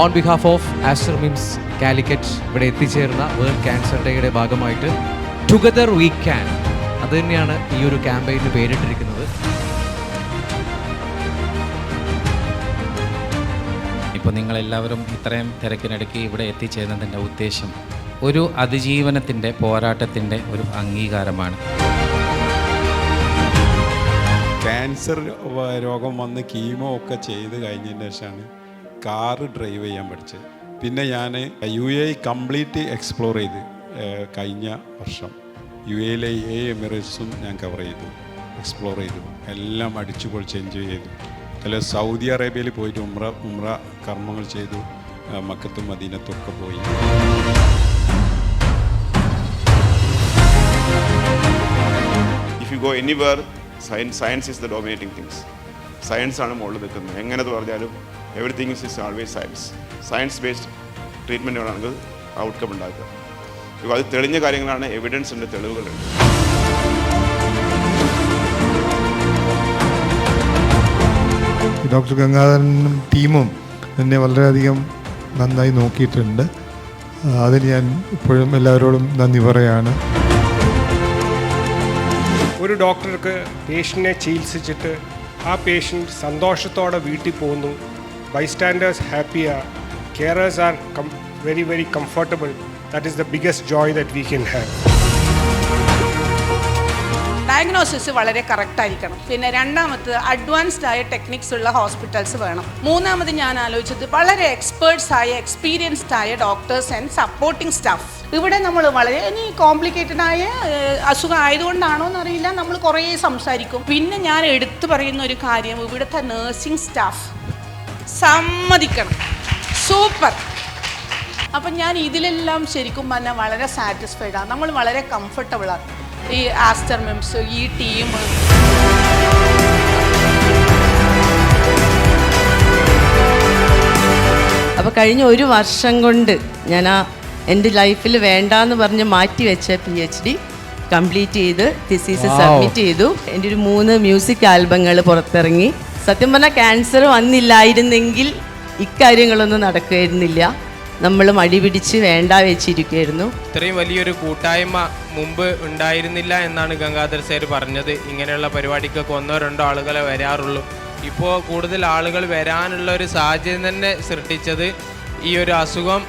On behalf of Aster MIMS Calicut ഇവിടെ എത്തിച്ചേർന്ന world cancer ഡേയുടെ ഭാഗമായിട്ട് ടുഗദർ വി ക്യാൻ അത് തന്നെയാണ് ഈ ഒരു ക്യാമ്പയിന് പേരിട്ടിരിക്കുന്നത്. ഇപ്പോൾ നിങ്ങളെല്ലാവരും ഇത്രയും തിരക്കിനിടയ്ക്ക് ഇവിടെ എത്തിച്ചേരുന്നതിന്റെ ഉദ്ദേശം ഒരു അതിജീവനത്തിന്റെ പോരാട്ടത്തിന്റെ ഒരു അംഗീകാരമാണ്. ക്യാൻസർ രോഗം വന്ന് കീമോ ഒക്കെ ചെയ്ത് കഴിഞ്ഞതിന് ശേഷമാണ് കാറ് ഡ്രൈവ് ചെയ്യാൻ പഠിച്ചത്. പിന്നെ ഞാൻ യു എ കംപ്ലീറ്റ് എക്സ്പ്ലോർ ചെയ്ത് കഴിഞ്ഞ വർഷം യു എയിലെ ഏ എമിറേറ്റ്സും ഞാൻ കവർ ചെയ്തു എക്സ്പ്ലോർ ചെയ്തു എല്ലാം അടിച്ചു പൊളിച്ച് എൻജോയ് ചെയ്തു. അല്ല സൗദി അറേബ്യയിൽ പോയിട്ട് ഉമ്ര ഉമ്ര കർമ്മങ്ങൾ ചെയ്തു മക്കത്തും മദീനത്തും ഒക്കെ പോയി. If you go anywhere science science is the dominating things science ആണ് മുകളിൽ നിൽക്കുന്നത്. എങ്ങനെ പറഞ്ഞാലും everything is always science science based ട്രീറ്റ്മെന്റുകളാണെങ്കിൽ outcome ഉണ്ടാക്കുക. ഇപ്പോൾ അത് തെളിഞ്ഞ കാര്യങ്ങളാണ് എവിഡൻസ് ഉണ്ട് തെളിവുകളുണ്ട് ഡോക്ടർ ഗംഗാധരനും ടീമും എന്നെ വളരെയധികം നന്നായി നോക്കിയിട്ടുണ്ട്. അതിന് ഞാൻ ഇപ്പോഴും എല്ലാവരോടും നന്ദി പറയാണ്. ഒരു ഡോക്ടർക്ക് പേഷ്യന്റിനെ ചികിത്സിച്ചിട്ട് ആ പേഷ്യന്റ് സന്തോഷത്തോടെ വീട്ടിൽ പോകുന്നു. Bystanders ഹാപ്പിയാ carers are come very very comfortable that is the biggest joy that we can have diagnosis വളരെ കറക്റ്റ് ആയിരിക്കണം. പിന്നെ രണ്ടാമത് അഡ്വാൻസ്ഡ് ആയ ടെക്നിക്സ് ഉള്ള ഹോസ്പിറ്റൽസ് വേണം. മൂന്നാമത് ഞാൻ ആലോചിച്ചത് വളരെ എക്സ്പേർട്സ് ആയ എക്സ്പീരിയൻസ്ഡ് ആയ ഡോക്ടേഴ്സ് ആൻഡ് സപ്പോർട്ടിംഗ് സ്റ്റാഫ് ഇവിടെ നമ്മൾ വളരെ ഇനി കോംപ്ലിക്കേറ്റഡ് ആയ അസുഖം ആയതുകൊണ്ടാണോ എന്നറിയില്ല. നമ്മൾ കുറേ സംസാരിക്കും. പിന്നെ ഞാൻ എടുത്തു പറയുന്ന ഒരു കാര്യം ഇവിടുത്തെ നേഴ്സിംഗ് സ്റ്റാഫ് സമ്മതിക്കണം. സൂപ്പർ. അപ്പം ഞാൻ ഇതിലെല്ലാം ശരിക്കും പറഞ്ഞാൽ വളരെ സാറ്റിസ്ഫൈഡ് ആണ് നമ്മൾ വളരെ കംഫർട്ടബിളാണ് ഈ ആസ്റ്റർ മെംസ് ഈ ടീം അപ്പോൾ കഴിഞ്ഞ ഒരു വർഷം കൊണ്ട് ഞാൻ ആ എന്റെ ലൈഫിൽ വേണ്ടാന്ന് പറഞ്ഞ് മാറ്റി വെച്ച പി എച്ച് ഡി കംപ്ലീറ്റ് ചെയ്ത് തിസീസ് സബ്മിറ്റ് ചെയ്തു. എന്റെ ഒരു മൂന്ന് മ്യൂസിക് ആൽബങ്ങൾ പുറത്തിറങ്ങി. സത്യം പറഞ്ഞാൽ ക്യാൻസർ വന്നില്ലായിരുന്നെങ്കിൽ ഇക്കാര്യങ്ങളൊന്നും നടക്കുമായിരുന്നില്ല. നമ്മൾ മടി പിടിച്ച് വേണ്ട വെച്ചിരിക്കുമായിരുന്നു ഇത്രയും വലിയൊരു കൂട്ടായ്മ മുമ്പ് ഉണ്ടായിരുന്നില്ല എന്നാണ് ഗംഗാധർ സേർ പറഞ്ഞത്. ഇങ്ങനെയുള്ള പരിപാടിക്കൊക്കെ ഒന്നോ രണ്ടോ ആളുകളെ വരാറുള്ളൂ. ഇപ്പോൾ കൂടുതൽ ആളുകൾ വരാനുള്ള ഒരു സാഹചര്യം തന്നെ സൃഷ്ടിച്ചത് ഈ ഒരു അസുഖം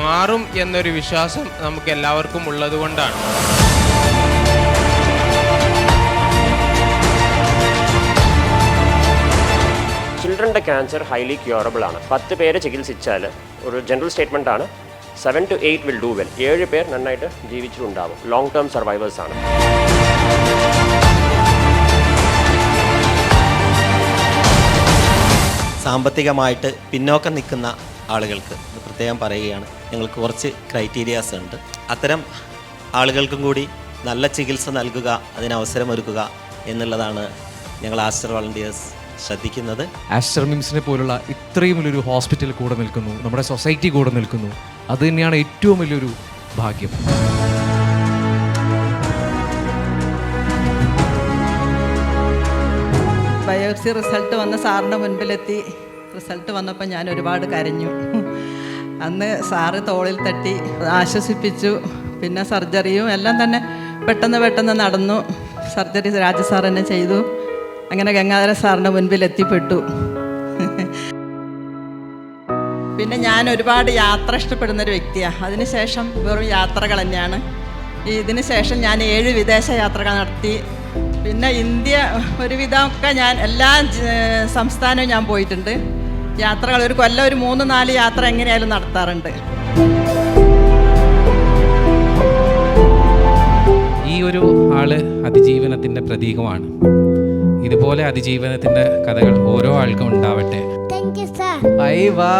മാറും എന്നൊരു വിശ്വാസം നമുക്ക് എല്ലാവർക്കും ഉള്ളത് ചിൽഡ്രന്റെ ക്യാൻസർ ഹൈലി ക്യൂറബിൾ ആണ്. പത്ത് പേരെ ചികിത്സിച്ചാൽ ഒരു ജനറൽ സ്റ്റേറ്റ്മെന്റ് ആണ്. Seven to eight will do well ഏഴ് പേർ നന്നായിട്ട് ജീവിച്ചിട്ടുണ്ടാവും. ലോങ് ടേം സർവൈവേഴ്സ് ആണ്. സാമ്പത്തികമായിട്ട് പിന്നോക്കം നിൽക്കുന്ന ആളുകൾക്ക് പ്രത്യേകം പറയുകയാണ്. ഞങ്ങൾക്ക് കുറച്ച് ക്രൈറ്റീരിയാസ് ഉണ്ട്. അത്തരം ആളുകൾക്കും കൂടി നല്ല ചികിത്സ നൽകുക അതിന് അവസരമൊരുക്കുക എന്നുള്ളതാണ് ഞങ്ങൾ ആസ്റ്റർ വളണ്ടിയേഴ്സ് ശ്രദ്ധിക്കുന്നത്. ആസ്റ്റർ മിംസിനെ പോലുള്ള ഇത്രയും വലിയൊരു ഹോസ്പിറ്റൽ കൂടെ നിൽക്കുന്നു. നമ്മുടെ സൊസൈറ്റി കൂടെ നിൽക്കുന്നു. അത് തന്നെയാണ് ഏറ്റവും വലിയൊരു ഭാഗ്യം. ബയോപ്സി റിസൾട്ട് വന്ന് സാറിന്റെ മുൻപിലെത്തി. റിസൾട്ട് വന്നപ്പോൾ ഞാൻ ഒരുപാട് കരഞ്ഞു. അന്ന് സാറ് തോളിൽ തട്ടി ആശ്വസിപ്പിച്ചു. പിന്നെ സർജറിയും എല്ലാം തന്നെ പെട്ടെന്ന് പെട്ടെന്ന് നടന്നു. സർജറി രാജസാർ തന്നെ ചെയ്തു. അങ്ങനെ ഗംഗാധര സാറിന്റെ മുൻപിൽ എത്തിപ്പെട്ടു. പിന്നെ ഞാൻ ഒരുപാട് യാത്ര ഇഷ്ടപ്പെടുന്ന ഒരു വ്യക്തിയാണ് അതിനുശേഷം വെറും യാത്രകൾ തന്നെയാണ്. ഇതിന് ശേഷം ഞാൻ ഏഴ് വിദേശ യാത്രകൾ നടത്തി. പിന്നെ ഇന്ത്യ ഒരുവിധമൊക്കെ ഞാൻ എല്ലാ സംസ്ഥാനവും ഞാൻ പോയിട്ടുണ്ട്. യാത്രകൾ ഒരു കൊല്ലം ഒരു മൂന്ന് നാല് യാത്ര എങ്ങനെയായാലും നടത്താറുണ്ട്. ഈ ഒരു ആൾ അതിജീവനത്തിന്റെ പ്രതീകമാണ്. ഇതുപോലെ അതിജീവനത്തിന്റെ കഥകൾ ഓരോ ആൾക്കും ഉണ്ടാവട്ടെ. താങ്ക് യു സാർ ഐ വാ.